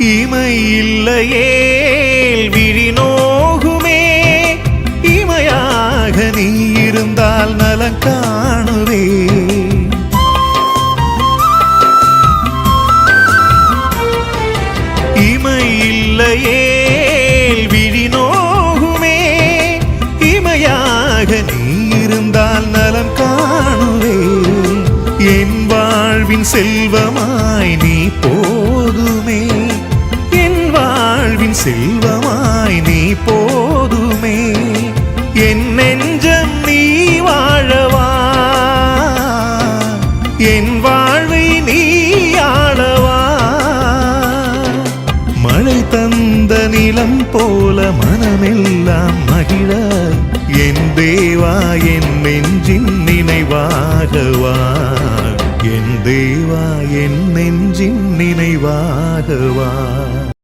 இமை இல்லையே விழி நோகுமே. இமையாக நீ இருந்தால் நலம் காணுவே இமை இல்லையே விழி நோகுமே. இமையாக நீ இருந்தால் நலம் காணுவே என் வாழ்வின் செல்வமாய் நீ போ செல்வமாய் நீ போதுமே. என் நெஞ்சம் நீ வாழவா. என் வாழ்வை நீ ஆளவா. மழை தந்த நிலம் போல மனமெல்லாம் மகிழ. என் தேவா என் நெஞ்சின் நினைவாகவா. என் தேவா என் நெஞ்சின் நினைவாகவா.